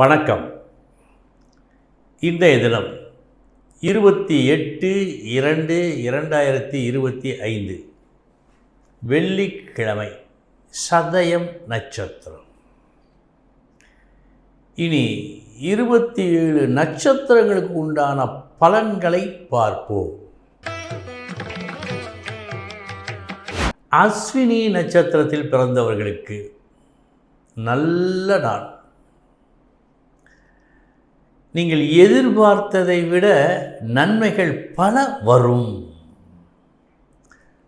வணக்கம். இன்றைய தினம் இருபத்தி எட்டு இரண்டு இரண்டாயிரத்தி இருபத்தி ஐந்து. வெள்ளிக்கிழமை சதயம் நட்சத்திரம். இனி இருபத்தி ஏழு நட்சத்திரங்களுக்கு உண்டான பலன்களை பார்ப்போம். அஸ்வினி நட்சத்திரத்தில் பிறந்தவர்களுக்கு நல்ல நாள். நீங்கள் எதிர்பார்த்ததை விட நன்மைகள் பல வரும்.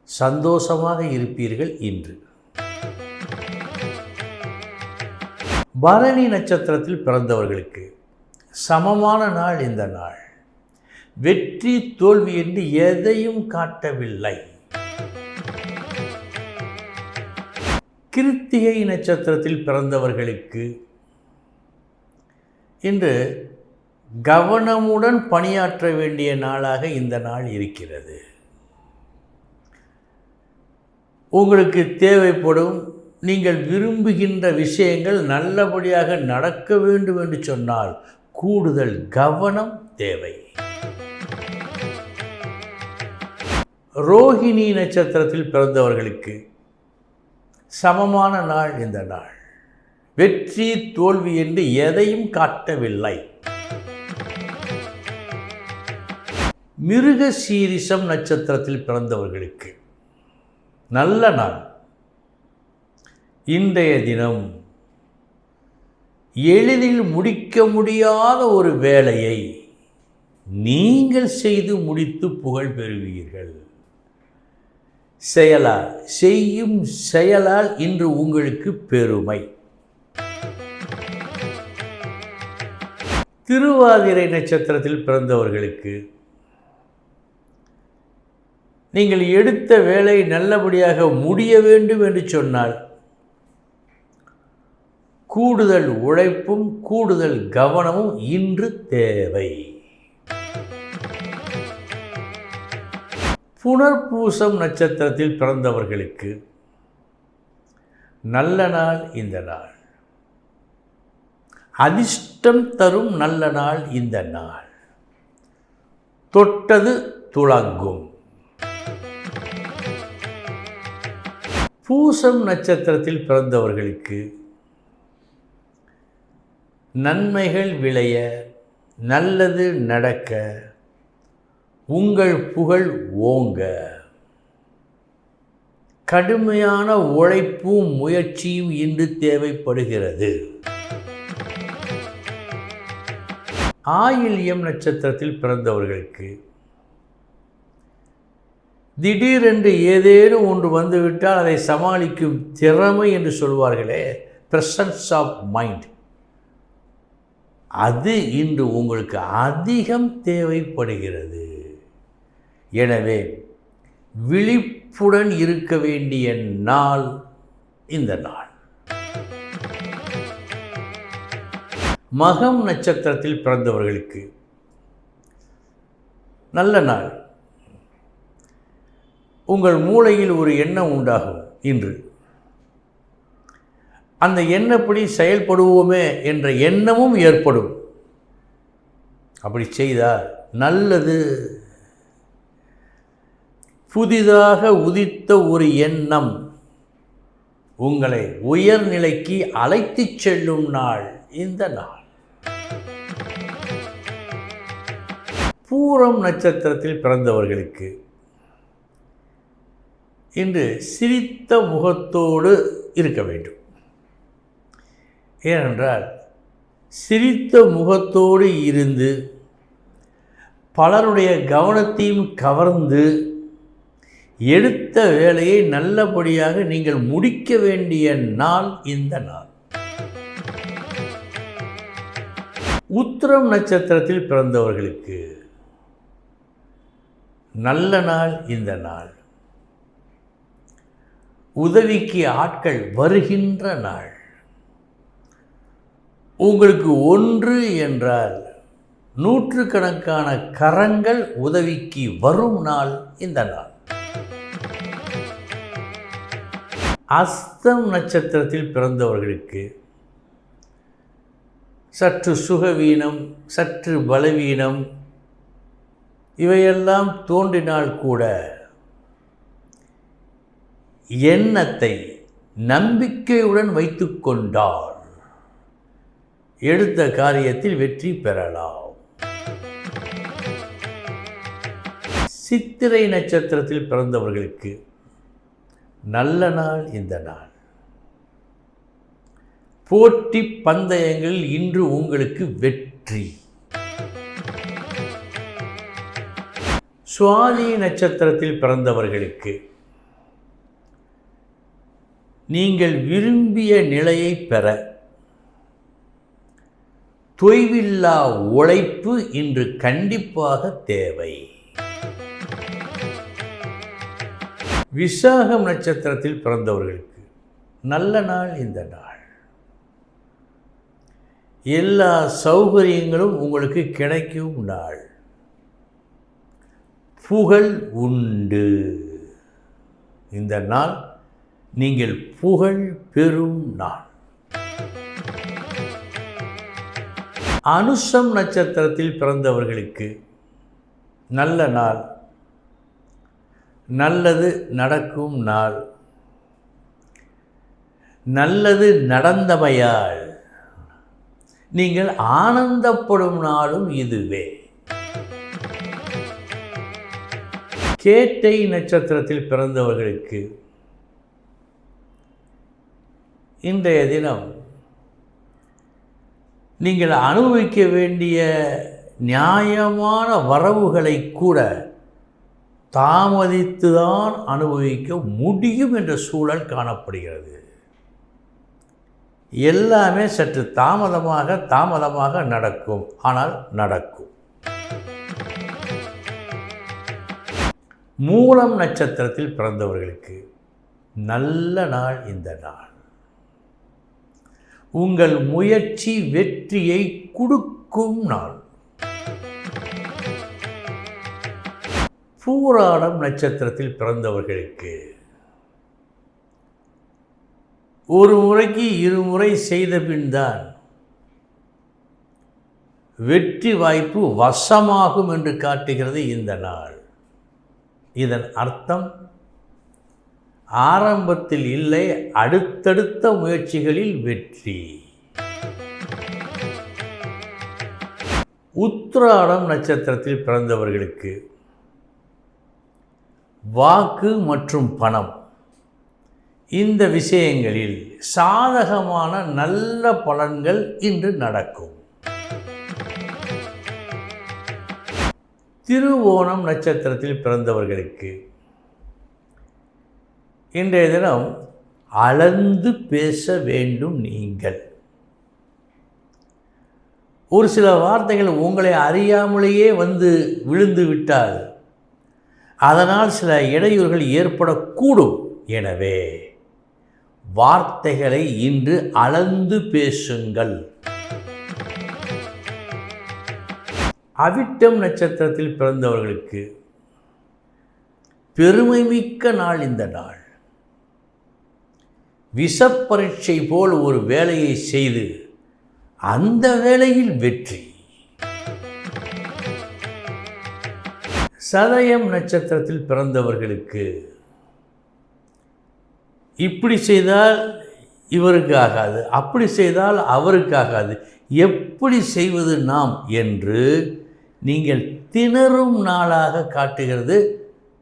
சந்தோஷமாக இருப்பீர்கள் இன்று. பரணி நட்சத்திரத்தில் பிறந்தவர்களுக்கு சமமான நாள் இந்த நாள். வெற்றி தோல்வி என்று எதையும் காட்டவில்லை. கிருத்திகை நட்சத்திரத்தில் பிறந்தவர்களுக்கு இன்று கவனமுடன் பணியாற்ற வேண்டிய நாளாக இந்த நாள் இருக்கிறது. உங்களுக்கு தேவைப்படும் நீங்கள் விரும்புகின்ற விஷயங்கள் நல்லபடியாக நடக்க வேண்டும் என்று சொன்னால் கூடுதல் கவனம் தேவை. ரோஹிணி நட்சத்திரத்தில் பிறந்தவர்களுக்கு சமமான நாள் இந்த நாள். வெற்றி தோல்வி என்று எதையும் காட்டவில்லை. மிருக சீரிசம் நட்சத்திரத்தில் பிறந்தவர்களுக்கு நல்ல நாள். இன்றைய தினம் எளிதில் முடிக்க முடியாத ஒரு வேலையை நீங்கள் செய்து முடித்து புகழ் பெறுவீர்கள். செயலால் செய்யும் செயலால் இன்று உங்களுக்கு பெருமை. திருவாதிரை நட்சத்திரத்தில் பிறந்தவர்களுக்கு நீங்கள் எடுத்த வேலை நல்லபடியாக முடிய வேண்டும் என்று சொன்னால் கூடுதல் உழைப்பும் கூடுதல் கவனமும் இன்று தேவை. புனர்பூசம் நட்சத்திரத்தில் பிறந்தவர்களுக்கு நல்ல நாள் இந்த நாள். அதிர்ஷ்டம் தரும் நல்ல நாள் இந்த நாள். தொட்டது துளங்கும். பூசம் நட்சத்திரத்தில் பிறந்தவர்களுக்கு நன்மைகள் விளைய நல்லது நடக்க உங்கள் புகழ் ஓங்க. கடுமையான உழைப்பும் முயற்சியும் இன்று தேவைப்படுகிறது. ஆயில்யம் நட்சத்திரத்தில் பிறந்தவர்களுக்கு திடீரென்று ஏதேனும் ஒன்று வந்துவிட்டால் அதை சமாளிக்கும் திறமை என்று சொல்வார்களே. ப்ரெசன்ஸ் ஆஃப் மைண்ட் அது இன்று உங்களுக்கு அதிகம் தேவைப்படுகிறது. எனவே விழிப்புடன் இருக்க வேண்டிய நாள் இந்த நாள். மகம் நட்சத்திரத்தில் பிறந்தவர்களுக்கு நல்ல நாள். உங்கள் மூளையில் ஒரு எண்ணம் உண்டாகும் இன்று. அந்த எண்ணப்படி செயல்படுவோமே என்ற எண்ணமும் ஏற்படும். அப்படி செய்தால் நல்லது. புதிதாக உதித்த ஒரு எண்ணம் உங்களை உயர்நிலைக்கு அழைத்துச் செல்லும் நாள் இந்த நாள். பூரம் நட்சத்திரத்தில் பிறந்தவர்களுக்கு இன்று சிரித்த முகத்தோடு இருக்க வேண்டும். ஏனென்றால் சிரித்த முகத்தோடு இருந்து பலருடைய கவனத்தையும் கவர்ந்து எடுத்த வேலையை நல்லபடியாக நீங்கள் முடிக்க வேண்டிய நாள் இந்த நாள். உத்திரம் நட்சத்திரத்தில் பிறந்தவர்களுக்கு நல்ல நாள் இந்த நாள். உதவிக்கு ஆட்கள் வருகின்ற நாள். உங்களுக்கு ஒன்று என்றால் நூற்றுக்கணக்கான கரங்கள் உதவிக்கு வரும் நாள் இந்த நாள். அஸ்தம் நட்சத்திரத்தில் பிறந்தவர்களுக்கு சற்று சுகவீனம் சற்று பலவீனம் இவையெல்லாம் தோன்றினால் கூட எண்ணத்தை நம்பிக்கையுடன் வைத்துக்கொண்டால் எடுத்த காரியத்தில் வெற்றி பெறலாம். சித்திரை நட்சத்திரத்தில் பிறந்தவர்களுக்கு நல்ல நாள் இந்த நாள். போட்டி பந்தயங்களில் இன்று உங்களுக்கு வெற்றி. சுவாதி நட்சத்திரத்தில் பிறந்தவர்களுக்கு நீங்கள் விரும்பிய நிலையை பெற. தொய்வில்லா உழைப்பு இன்று கண்டிப்பாக தேவை. விசாகம் நட்சத்திரத்தில் பிறந்தவர்களுக்கு நல்ல நாள் இந்த நாள். எல்லா சௌகரியங்களும் உங்களுக்கு கிடைக்கும் நாள். புகழ் உண்டு. இந்த நாள் நீங்கள் புகழ் பெறும் நாள். அனுஷம் நட்சத்திரத்தில் பிறந்தவர்களுக்கு நல்ல நாள் நல்லது நடக்கும் நாள் நல்லது நடந்தமையால் நீங்கள் ஆனந்தப்படும் நாளும் இதுவே. கேட்டை நட்சத்திரத்தில் பிறந்தவர்களுக்கு இன்றைய தினம் நீங்கள் அனுபவிக்க வேண்டிய நியாயமான வரவுகளை கூட தாமதித்துதான் அனுபவிக்க முடியும் என்ற சூழல் காணப்படுகிறது. எல்லாமே சற்று தாமதமாக தாமதமாக நடக்கும். ஆனால் நடக்கும். மூலம் நட்சத்திரத்தில் பிறந்தவர்களுக்கு நல்ல நாள் இந்த நாள். உங்கள் முயற்சி வெற்றியை கொடுக்கும் நாள். பூராடம் நட்சத்திரத்தில் பிறந்தவர்களுக்கு. ஒரு முறைக்கு இருமுறை செய்த பின்தான் வெற்றி வாய்ப்பு வசமாகும் என்று காட்டுகிறது இந்த நாள். இதன் அர்த்தம் ஆரம்பத்தில் இல்லை அடுத்தடுத்த முயற்சிகளில் வெற்றி. உத்திராடம் நட்சத்திரத்தில் பிறந்தவர்களுக்கு வாக்கு மற்றும் பணம். இந்த விஷயங்களில் சாதகமான நல்ல பலன்கள் இன்று நடக்கும். திருவோணம் நட்சத்திரத்தில் பிறந்தவர்களுக்கு இன்றைய தினம் அளந்து பேச வேண்டும் நீங்கள். ஒரு சில வார்த்தைகள் உங்களை அறியாமலேயே வந்து விழுந்து விட்டால் அதனால் சில இடையூறுகள் ஏற்படக்கூடும். எனவே வார்த்தைகளை இன்று அளந்து பேசுங்கள். அவிட்டம் நட்சத்திரத்தில் பிறந்தவர்களுக்கு பெருமை மிக்க நாள் இந்த நாள். விஷப்பரீட்சை போல் ஒரு வேலையை செய்து அந்த வேலையில் வெற்றி. சதயம் நட்சத்திரத்தில் பிறந்தவர்களுக்கு இப்படி செய்தால் இவருக்கு ஆகாது அப்படி செய்தால் அவருக்கு ஆகாது. எப்படி செய்வது நாம் என்று நீங்கள் திணறும் நாளாக காட்டுகிறது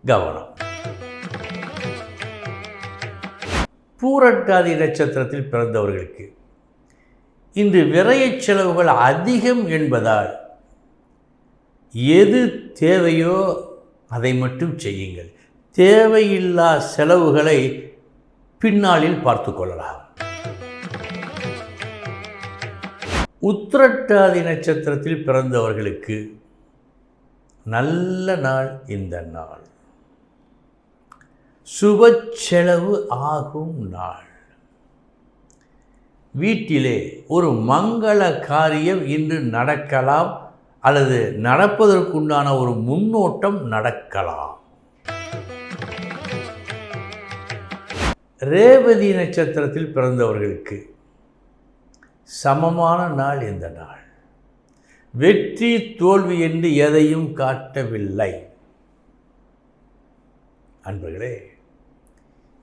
கவனம். பூரட்டாதி நட்சத்திரத்தில் பிறந்தவர்களுக்கு. இன்று விரயச் செலவுகள் அதிகம் என்பதால் எது தேவையோ அதை மட்டும் செய்யுங்கள். தேவையில்லா செலவுகளை பின்னாளில் பார்த்து கொள்ளலாம். உத்திரட்டாதி நட்சத்திரத்தில் பிறந்தவர்களுக்கு நல்ல நாள் இந்த நாள். சுப செலவு ஆகும் நாள். வீட்டிலே ஒரு மங்கள காரியம் இன்று நடக்கலாம் அல்லது நடப்பதற்குண்டான ஒரு முன்னோட்டம் நடக்கலாம். ரேவதி நட்சத்திரத்தில் பிறந்தவர்களுக்கு சமமான நாள் இந்த நாள். வெற்றி தோல்வி என்று எதையும் காட்டவில்லை. அன்பர்களே